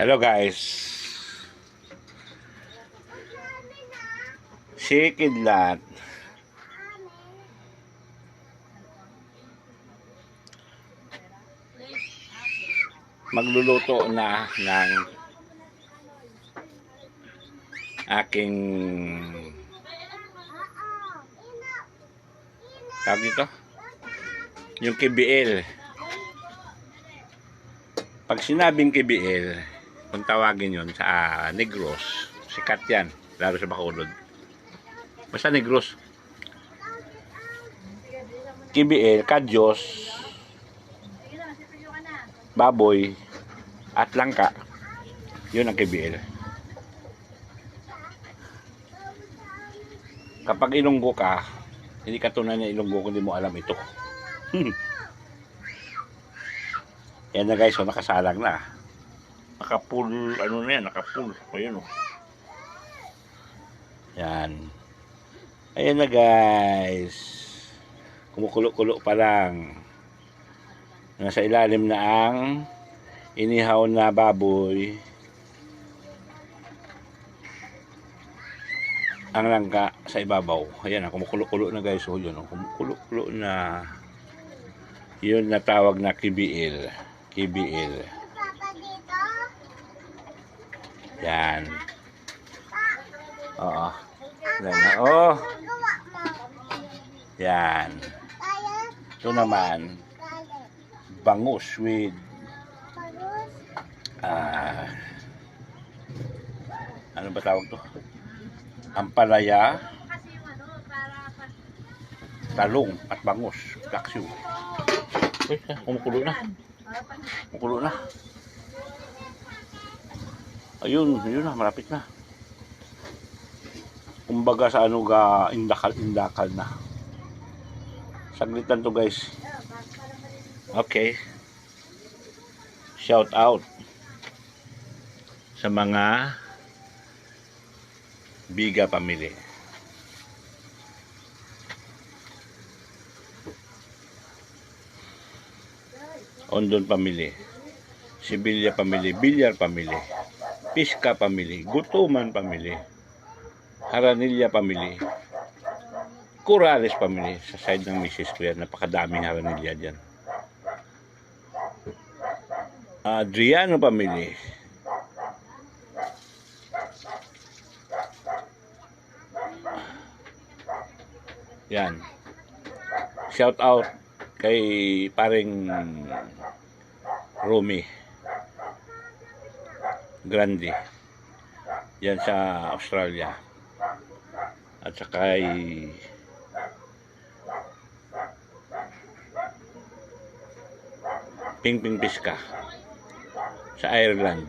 Hello guys. Si Kidlat. Magluluto na ng aking tawag dito yung KBL pag sinabing KBL kung tawagin yon sa Negros sikat yan lalo sa Bacolod. Basta Negros. KBL Kadyos baboy at langka. Yun ang KBL kapag ilunggo ka hindi ka tunay na ilunggo kung hindi mo alam ito. Yan na guys so nakasalang na nakapul ano na yan nakapul ayun oh yan ayan na guys kumukulo-kulo pa lang nasa ilalim na ang inihaw na baboy ang langka sa ibabaw. Ayan, ah, kumukulo-kulo na guys. Oh, yun, oh, kumukulo-kulo na. Yun na tawag na KBL. KBL. Yan. Oo. Yan na. Oh, yan. Ito naman, bangus with ah ano ba tawag to? Ampalaya, talong at bangus, plaksyo. Uy, kumukulo na. Kumukulo na. Ayun, yun na, malapit na. Kumbaga sa ano ga indakal-indakal na. Saglitan to guys. Okay. Shout out sa mga Biga Family. Ondon Family. Sibilya Family. Bilyar Family. Piska Family. Gutuman Family. Haranilla Family. Corrales Family. Sa side ng misis ko yan. Napakadaming Haranilla dyan. Adriano Family. Yan. Shout out kay paring Rumi Grande. Yan sa Australia. At saka kay Ping Ping Piska sa Ireland.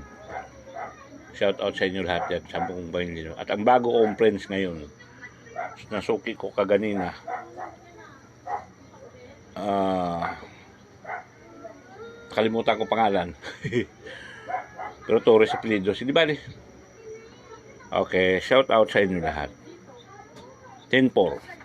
Shout out sa inyo lahat yan sa buong Baynilino. At ang bago kong friends ngayon, nasuki ko kaganina. Ah, kalimutan ko pangalan. Pero Torres Apelidos, hindi bali. Okay, shout out sa inyo lahat. 10-4.